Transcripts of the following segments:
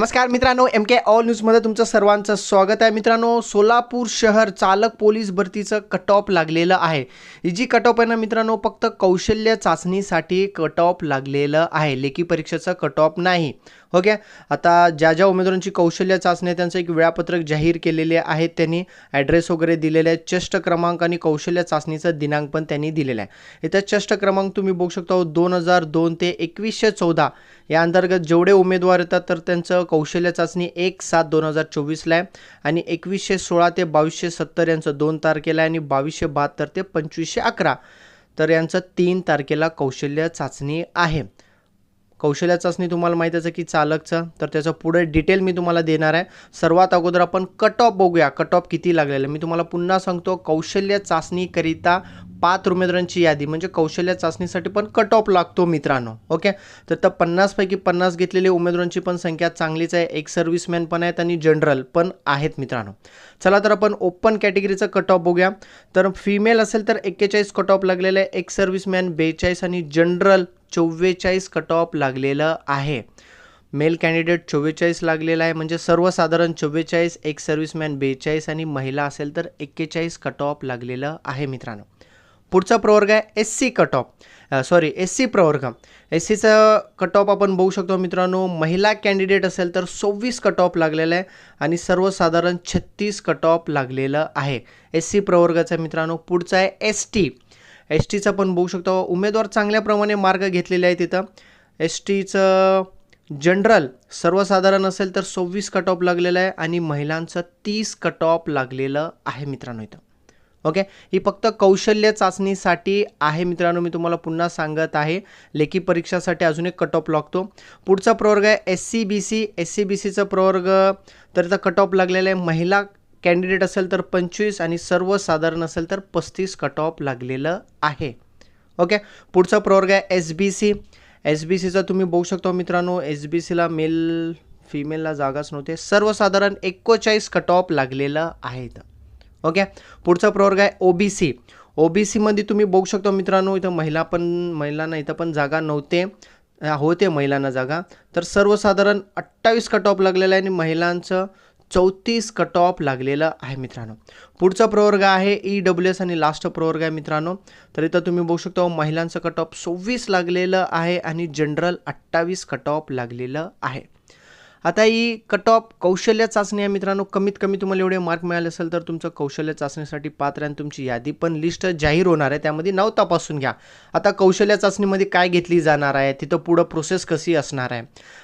नमस्कार मित्रांनो एम के ऑल न्यूजमध्ये तुमचं सर्वांचं स्वागत आहे. मित्रांनो सोलापूर शहर चालक पोलीस भरतीचं कट ऑफ लागलेलं आहे. ही जी कट ऑफ आहे ना मित्रांनो फक्त कौशल्य चाचणीसाठी कट ऑफ लागलेलं आहे. लेखी परीक्षेचं कट ऑफ नाही. हो ओके आता ज्या ज्या उमेदवारांची कौशल्य चाचणी त्यांचं एक वेळापत्रक जाहीर केलेले आहेत त्यांनी ॲड्रेस वगैरे दिलेले आहे चष्ट क्रमांक आणि कौशल्य चाचणीचं दिनांक पण त्यांनी दिलेला आहे. इथं चष्ट क्रमांक तुम्ही बघू शकता दोन हजार दोन ते एकवीसशे चौदा. या अंतर्गत जेवढे उमेदवार येतात तर त्यांचं कौशल्य चाचणी एक सात दोन हजार चोवीसला आहे. आणि एकवीसशे सोळा ते बावीसशे सत्तर यांचं दोन तारखेला आहे आणि बावीसशे बहात्तर ते पंचवीसशे अकरा. तर यांचं तीन तारखेला कौशल्य चाचणी आहे. कौशल्य चाचणी तुम्हाला माहीत आहे की चालकचं. तर त्याचं पुढे डिटेल मी तुम्हाला देणार आहे. सर्वात अगोदर आपण कट ऑफ बघूया. कट ऑफ किती लागलेलं मी तुम्हाला पुन्हा सांगतो कौशल्य चाचणीकरिता पाच उमेदवारांची यादी म्हणजे कौशल्य चाचणीसाठी पण कट ऑफ लागतो मित्रांनो ओके तर तर पन्नासपैकी पन्नास घेतलेले उमेदवारांची पण संख्या चांगलीच आहे एक सर्व्हिसमॅन पण आहेत आणि जनरल पण आहेत मित्रांनो. चला तर आपण ओपन कॅटेगरीचं कट ऑफ बघूया. तर फिमेल असेल तर एक्केचाळीस कट ऑफ लागलेलं आहे एक सर्व्हिसमॅन बेचाळीस आणि जनरल चव्वेचाळीस कट ऑफ लागलेलं आहे. मेल कॅन्डिडेट चव्वेचाळीस लागलेला आहे म्हणजे सर्वसाधारण चव्वेचाळीस एक सर्व्हिसमॅन बेचाळीस आणि महिला असेल तर एक्केचाळीस कट ऑफ लागलेलं आहे मित्रांनो. पुढचा प्रवर्ग आहे S C cut off sorry S C प्रवर्ग. एस सीचं कट ऑफ आपण बघू शकतो मित्रांनो महिला कॅन्डिडेट असेल तर सव्वीस कट ऑफ लागलेलं आहे आणि सर्वसाधारण छत्तीस कट ऑफ लागलेलं आहे. एस सी प्रवर्गाचा मित्रांनो पुढचा आहे एस टी. एस टीचं पण बघू शकतो. उमेदवार चांगल्याप्रमाणे मार्ग घेतलेले आहे तिथं एस टीचं जनरल सर्वसाधारण असेल तर सव्वीस कट ऑफ लागलेलं आहे आणि महिलांचं तीस कट ऑफ लागलेलं आहे मित्रांनो इथं. ओके? ही फक्त कौशल्य चाचणीसाठी आहे मित्रांनो मी तुम्हाला पुन्हा सांगत आहे. लेखी परीक्षासाठी अजून एक कट ऑफ लागतो. पुढचा प्रवर्ग आहे S C B C S C B सीचा प्रवर्ग तर इथं कट ऑफ लागलेला आहे. महिला कॅन्डिडेट असेल तर पंचवीस आणि सर्वसाधारण असेल तर पस्तीस कट ऑफ लागलेलं आहे. ओके? पुढचा प्रवर्ग आहे S B C S B सीचा तुम्ही बघू शकता मित्रांनो एस बी सीला मेल फिमेलला जागाच नव्हते. सर्वसाधारण एकोचाळीस कट ऑफ लागलेलं आहे इथं. ओके पुढचा प्रवर्ग आहे O B C O B सीमध्ये तुम्ही बघू शकता मित्रांनो इथं महिला पण महिलांना इथं पण जागा नव्हते. होते महिलांना जागा. तर सर्वसाधारण अठ्ठावीस कट ऑफ लागलेलं आहे आणि महिलांचं चौतीस कट ऑफ लागलेलं आहे मित्रांनो. पुढचा प्रवर्ग आहे ई डब्ल्यू एस आणि लास्ट प्रवर्ग आहे मित्रांनो. तर इथं तुम्ही बघू शकता महिलांचं कट ऑफ सव्वीस लागलेलं आहे आणि जनरल अठ्ठावीस कट ऑफ लागलेलं आहे. आता ही कट ऑफ कौशल्य चाचणी आहे मित्रांनो. कमीत कमी तुम्हाला एवढे मार्क मिळाले असेल तर तुमचं कौशल्य चाचणीसाठी पात्र आहे आणि तुमची यादी पण लिस्ट जाहीर होणार आहे. त्यामध्ये नाव तपासून घ्या. आता कौशल्य चाचणीमध्ये काय घेतली जाणार आहे? तिथं पुढं प्रोसेस कशी असणार आहे?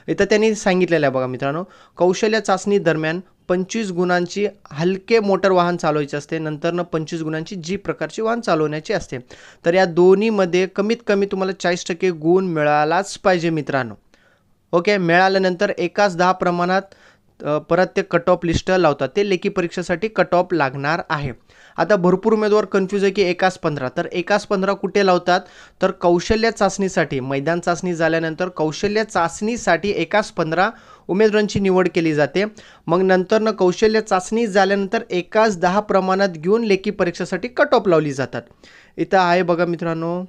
इथं त्यांनी सांगितलेलं आहे बघा मित्रांनो. कौशल्य चाचणी दरम्यान पंचवीस गुणांची हलके मोटर वाहन चालवायचे असते. नंतरनं पंचवीस गुणांची जी प्रकारची वाहन चालवण्याची असते. तर या दोन्हीमध्ये कमीत कमी तुम्हाला चाळीस टक्के गुण मिळालाच पाहिजे मित्रांनो. ओके मिळाल्यानंतर एकाच दहा प्रमाणात परत ते कट ऑफ लिस्ट लावतात. ते लेखी परीक्षेसाठी कट ऑफ लागणार आहे. आता भरपूर उमेदवार कन्फ्यूज आहे की एकाच पंधरा. तर एकाच पंधरा कुठे लावतात? तर कौशल्य चाचणीसाठी मैदान चाचणी झाल्यानंतर कौशल्य चाचणीसाठी एकाच पंधरा उमेदवारांची निवड केली जाते. मग नंतरनं कौशल्य चाचणी झाल्यानंतर एकाच दहा प्रमाणात घेऊन लेखी परीक्षेसाठी कट ऑफ लावली जातात. इथं आहे बघा मित्रांनो.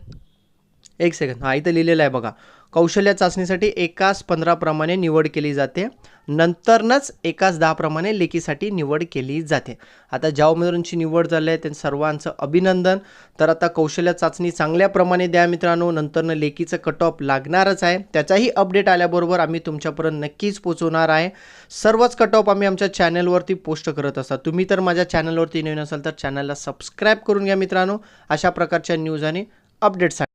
एक सेकंद हा इथं लिहिलेलं आहे बघा. कौशल्य चाचणीसाठी एकाच पंधराप्रमाणे निवड केली जाते. नंतरनंच एकाच दहाप्रमाणे लेखीसाठी निवड केली जाते. आता ज्या उमेदवारांची निवड झाली आहे त्यांचं सर्वांचं अभिनंदन. तर आता कौशल्य चाचणी चांगल्याप्रमाणे द्या मित्रांनो. नंतरनं लेखीचं कट ऑफ लागणारच आहे. त्याचाही अपडेट आल्याबरोबर आम्ही तुमच्यापर्यंत नक्कीच पोचवणार आहे. सर्वच कट ऑफ आम्ही आमच्या चॅनलवरती पोस्ट करत असतात. तुम्ही तर माझ्या चॅनलवरती नवीन असाल तर चॅनलला सबस्क्राईब करून घ्या मित्रांनो. अशा प्रकारच्या न्यूज आणि अपडेटसाठी